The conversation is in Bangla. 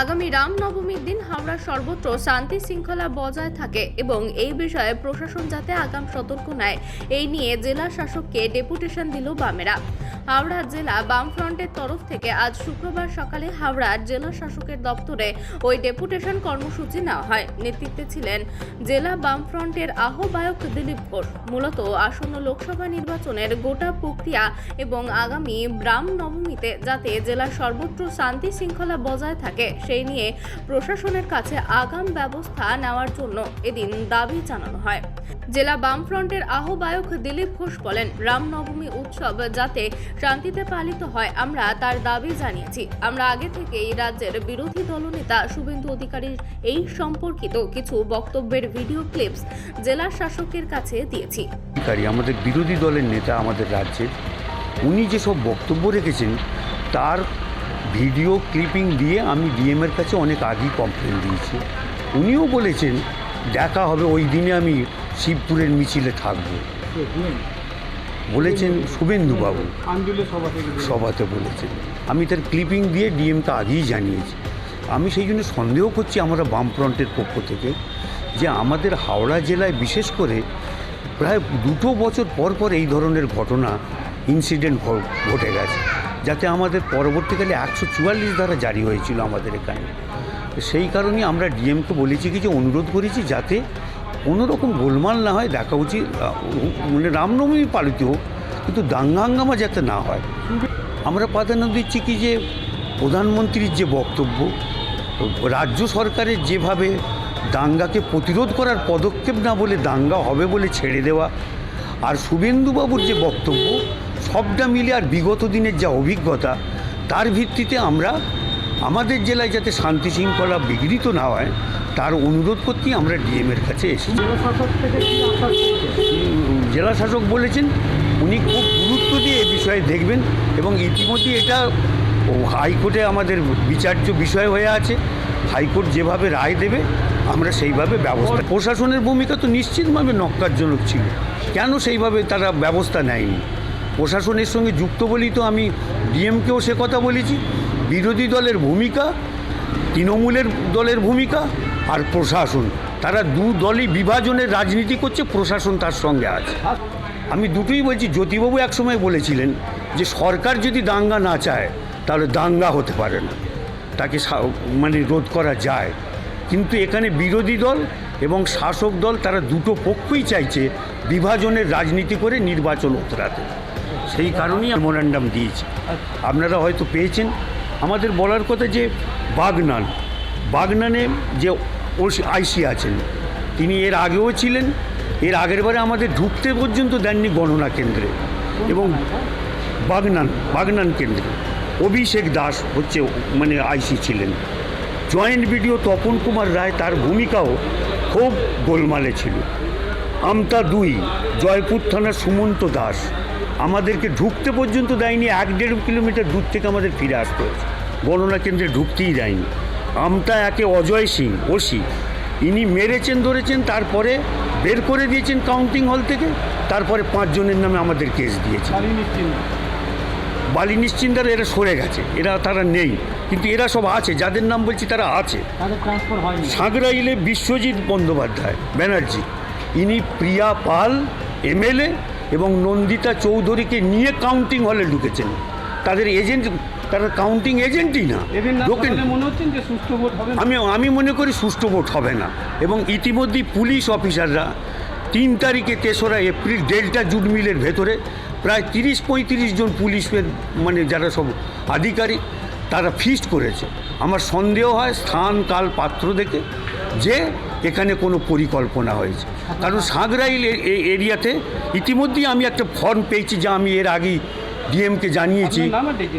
আগামী রামনবমীর দিন হাওড়ার সর্বত্র শান্তি শৃঙ্খলা বজায় থাকে এবং এই বিষয়ে প্রশাসন যাতে আগাম সতর্ক নেয়, এই নিয়ে জেলা শাসককে ডেপুটেশন দিল বামেরা। হাওড়া জেলা বামফ্রন্টের তরফ থেকে আজ শুক্রবার সকালে হাওড়ার জেলা শাসকের দপ্তরে ওই ডেপুটেশন কর্মসূচি নেওয়া হয়। নেতৃত্বে ছিলেন জেলা বামফ্রন্টের আহ্বায়ক দিলীপ ঘোষ। মূলত আসন্ন লোকসভা নির্বাচনের গোটা প্রক্রিয়া এবং আগামী রাম নবমীতে যাতে জেলার সর্বত্র শান্তি শৃঙ্খলা বজায় থাকে সেই নিয়ে প্রশাসনের কাছে আগাম ব্যবস্থা নেওয়ার জন্য এদিন দাবি জানানো হয়। জেলা বামফ্রন্টের আহ্বায়ক দিলীপ ঘোষ বলেন, রামনবমী উৎসব যাতে শান্তিতে পালিত হয়, আমরা তার দাবি জানিয়েছি। আমরা আগে থেকেই রাজ্যের বিরোধী দলনেতা শুভেন্দু অধিকারীর এই সম্পর্কিত কিছু বক্তব্যের ভিডিও ক্লিপস জেলা শাসকের কাছে দিয়েছি। আমাদের বিরোধী দলের নেতা আমাদের রাজ্যের, উনি যেসব বক্তব্য রেখেছেন, তার ভিডিও ক্লিপিং দিয়ে আমি ডিএমের কাছে অনেক আগেই কমপ্লেন দিয়েছি। উনিও বলেছেন, দেখা হবে, ওই দিনে আমি শিবপুরের মিছিলে থাকব। বলেছেন শুভেন্দুবাবু। সভাতে বলেছেন। আমি তার ক্লিপিং দিয়ে ডিএমকে আগেই জানিয়েছি। আমি সেই জন্য সন্দেহ করছি আমরা বামফ্রন্টের পক্ষ থেকে যে আমাদের হাওড়া জেলায় বিশেষ করে প্রায় দুটো বছর পর পর এই ধরনের ঘটনা ইনসিডেন্ট ঘটে গেছে। যাতে আমাদের পরবর্তীকালে একশো চুয়াল্লিশ ধারা জারি হয়েছিল আমাদের এখানে। সেই কারণেই আমরা ডিএমকে বলেছি কি যে অনুরোধ করেছি যাতে কোনো রকম গোলমাল না হয়, দেখা উচিত মানে রামনবমী পালিত হোক, কিন্তু দাঙ্গা হাঙ্গামা যাতে না হয়। আমরা প্রাধান্য দিচ্ছি কি যে প্রধানমন্ত্রীর যে বক্তব্য রাজ্য সরকারের যেভাবে দাঙ্গাকে প্রতিরোধ করার পদক্ষেপ না বলে দাঙ্গা হবে বলে ছেড়ে দেওয়া, আর শুভেন্দুবাবুর যে বক্তব্য সবটা মিলে আর বিগত দিনের যা অভিজ্ঞতা তার ভিত্তিতে আমরা আমাদের জেলায় যাতে শান্তি শৃঙ্খলা বিঘ্নিত না হয় তার অনুরোধ করতেই আমরা ডিএমের কাছে এসেছি। শাসক? জেলা শাসক বলেছেন উনি খুব গুরুত্ব দিয়ে এ বিষয়ে দেখবেন এবং ইতিমধ্যে এটা হাইকোর্টে আমাদের বিচার্য বিষয় হয়ে আছে হাইকোর্ট যেভাবে রায় দেবে আমরা সেইভাবে ব্যবস্থা প্রশাসনের ভূমিকা তো নিশ্চিতভাবে নক্কারজনক ছিল। কেন সেইভাবে তারা ব্যবস্থা নেয়নি? প্রশাসনের সঙ্গে যুক্ত বলি তো আমি ডিএমকেও সে কথা বলেছি। বিরোধী দলের ভূমিকা, তৃণমূলের দলের ভূমিকা আর প্রশাসন। তারা দু দলই বিভাজনের রাজনীতি করছে, প্রশাসন তার সঙ্গে আছে। আমি দুটোই বলছি, জ্যোতিবাবু একসময় বলেছিলেন যে সরকার যদি দাঙ্গা না চায়, তাহলে দাঙ্গা হতে পারে না। তাকে মানে রোধ করা যায়। কিন্তু এখানে বিরোধী দল এবং শাসক দল, তারা দুটো পক্ষই চাইছে বিভাজনের রাজনীতি করে নির্বাচন উতরাতে। সেই কারণেই মেমোরান্ডাম দিয়েছি। আপনারা হয়তো পেয়েছেন। আমাদের বলার কথা যে বাগনান, বাগনানে যে আইসি আছেন, তিনি এর আগেও ছিলেন, এর আগের বারে আমাদের ঢুকতে পর্যন্ত দেননি গণনা কেন্দ্রে। এবং বাগনান বাগনান কেন্দ্রে। অভিষেক দাস হচ্ছে মানে আইসি ছিলেন। জয়েন্ট বিডিও তপন কুমার রায় তার ভূমিকাও খুব গোলমালে ছিল। আমতা দুই জয়পুর থানার সুমন্ত দাস আমাদেরকে ঢুকতে পর্যন্ত দেয়নি এক দেড় কিলোমিটার দূর থেকে আমাদের ফিরে আসতে হয়েছে। গণনা কেন্দ্রে ঢুকতেই দেয়নি। আমতা একে অজয় সিং ওসি। ইনি মেরেছেন ধরেছেন তারপরে বের করে দিয়েছেন কাউন্টিং হল থেকে তারপরে পাঁচজনের নামে আমাদের কেস দিয়েছে। বালি নিশ্চিন্তার এরা সরে গেছে এরা তারা নেই। কিন্তু এরা সব আছে যাদের নাম বলছি তারা আছে। সাঁকরাইলে বিশ্বজিৎ বন্দ্যোপাধ্যায় ব্যানার্জি। ইনি প্রিয়া পাল এমএলএ এবং নন্দিতা চৌধুরীকে নিয়ে কাউন্টিং হলে ঢুকেছেন। তাদের এজেন্ট তারা কাউন্টিং এজেন্টই না। মনে আমি আমি মনে করি সুষ্ঠু ভোট হবে না। এবং ইতিমধ্যেই পুলিশ অফিসাররা তিন তারিখে তেসরা এপ্রিল ডেল্টা জুট মিলের ভেতরে প্রায় তিরিশ পঁয়ত্রিশ জন পুলিশের মানে যারা সব আধিকারিক তারা ফিস্ট করেছে। আমার সন্দেহ হয় স্থান কাল পাত্র দেখে যে এখানে কোনো পরিকল্পনা হয়েছে। কারণ সাঁকরাইল এ- এ- এরিয়াতে ইতিমধ্যেই আমি একটা ফর্ম পেয়েছি যা আমি এর আগেই ডিএমকে জানিয়েছি।